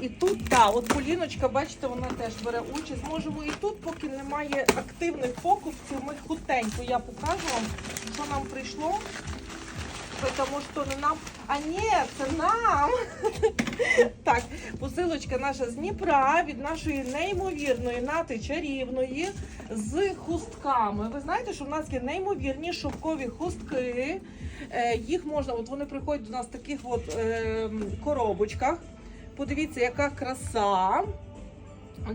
І тут, так, от Поліночка, бачите, вона теж бере участь. Можемо і тут, поки немає активних покупців, ми хутенько я покажу вам, що нам прийшло. Тому що не нам. А ні, це нам. Так, посилочка наша з Дніпра від нашої неймовірної нати чарівної з хустками. Ви знаєте, що в нас є неймовірні шовкові хустки. Е, Їх можна, от вони приходять до нас в таких от е, коробочках. Подивіться, яка краса.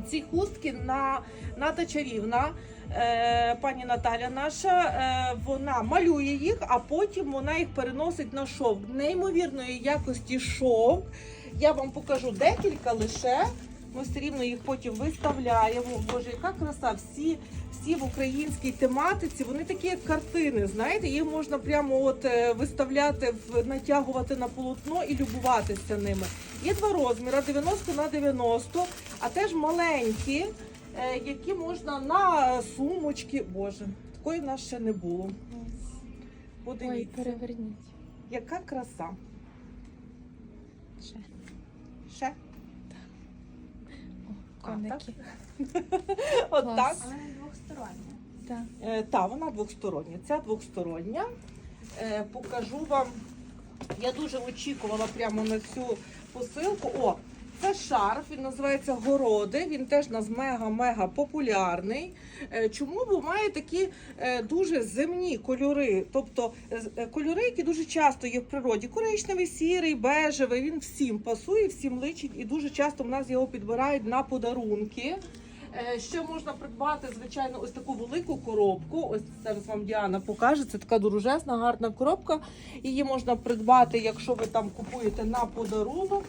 Ці хустки на Ната чарівна. Е, пані Наталя наша, е, вона малює їх, а потім вона їх переносить на шовк. Неймовірної якості шовк. Я вам покажу декілька лише. Ми все рівно їх потім виставляємо. Боже, яка краса! Всі, всі в українській тематиці, вони такі як картини. Знаєте, їх можна прямо от е, виставляти, натягувати на полотно і любуватися ними. Є два розміри 90 на 90, а теж маленькі, е, які можна на сумочки. Боже, такої в нас ще не було. Ой, переверніть. яка краса. Ще. Ще О, коники. от Клас. так. Але не двохстороння. Так. Е, та, вона двохстороння. Ця двохстороння. Е, покажу вам. Я дуже очікувала прямо на цю посилку. О, це шарф, він називається Городи. Він теж нас мега-мега популярний. Е, чому? Має такі е, дуже земні кольори. Тобто е, кольори, які дуже часто є в природі. Коричневий, сірий, бежевий. Він всім пасує, всім личить, і дуже часто в нас його підбирають на подарунки. Е, Ще можна придбати, звичайно, ось таку велику коробку. Ось зараз вам Діана покаже. Це така дорожезна, гарна коробка. Її можна придбати, якщо ви там купуєте на подарунок.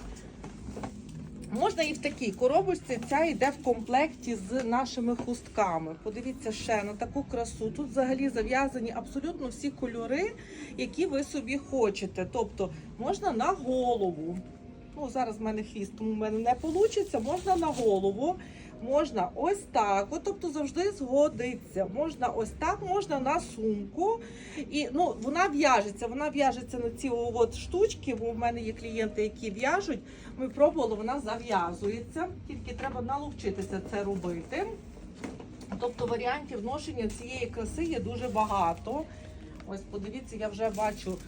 Можна і в такій коробочці. Ця йде в комплекті з нашими хустками. Подивіться ще на таку красу. Тут взагалі зав'язані абсолютно всі кольори, які ви собі хочете. Тобто можна на голову. Ну, зараз в мене хвіст, тому в мене не вийде. Можна на голову, можна ось так. От, тобто завжди згодиться. Можна ось так, можна на сумку. І ну, вона в'яжеться. Вона в'яжеться на ці от штучки, бо в мене є клієнти, які в'яжуть. Ми пробували, вона зав'язується. Тільки треба наловчитися це робити. Тобто варіантів ношення цієї краси є дуже багато. Ось подивіться, я вже бачу,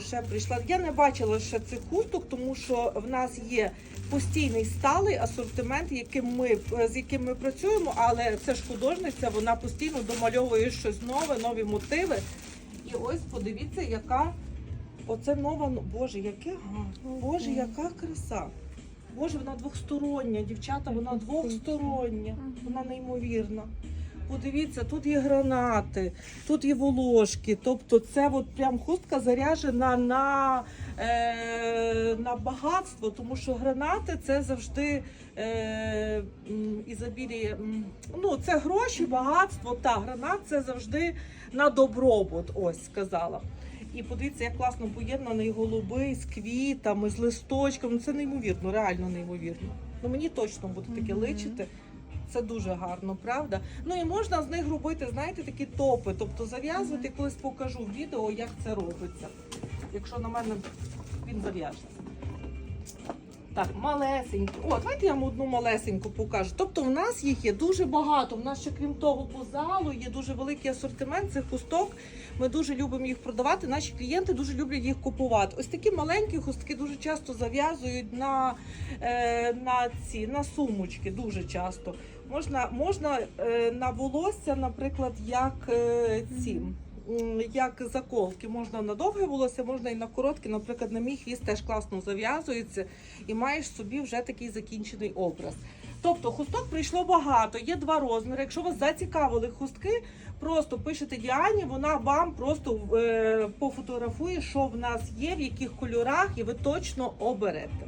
що ще прийшла. Я не бачила ще цих хусток, тому що в нас є постійний сталий асортимент, яким ми, з яким ми працюємо, але це ж художниця, вона постійно домальовує щось нове, нові мотиви. І ось подивіться, яка оце нова. Боже, яке. Боже, яка краса. Боже, вона двохстороння, дівчата, вона двохстороння. Вона неймовірна. Подивіться, тут є гранати, тут є волошки. Тобто це от прям хустка заряджена на, е, на багатство, тому що гранати це завжди е, м, Ну, це гроші, багатство. Та гранат це завжди на добробут. Ось сказала. І подивіться, як класно поєднаний голубий з квітами, з листочками. Ну, Це неймовірно, реально неймовірно. Ну мені точно буде таке Мгм. личити. Це дуже гарно, правда? Ну і можна з них робити, знаєте, такі топи. Тобто зав'язувати, колись покажу в відео, як це робиться. Якщо на мене він зав'яжеться. Так, малесенькі. О, давайте я вам одну малесеньку покажу. Тобто в нас їх є дуже багато. В нас ще крім того, по залу є дуже великий асортимент цих хусток. Ми дуже любимо їх продавати. Наші клієнти дуже люблять їх купувати. Ось такі маленькі хустки дуже часто зав'язують на, е, на ці на сумочки. Дуже часто. Можна, можна е, на волосся, наприклад, як е, ці. Як заколки, можна на довге волосся, можна і на коротке. Наприклад, на мій хвіст теж класно зав'язується і маєш собі вже такий закінчений образ. Тобто хусток прийшло багато, є два розміри. Якщо вас зацікавили хустки, просто пишете Діані, вона вам просто е, пофотографує, що в нас є, в яких кольорах, і ви точно оберете.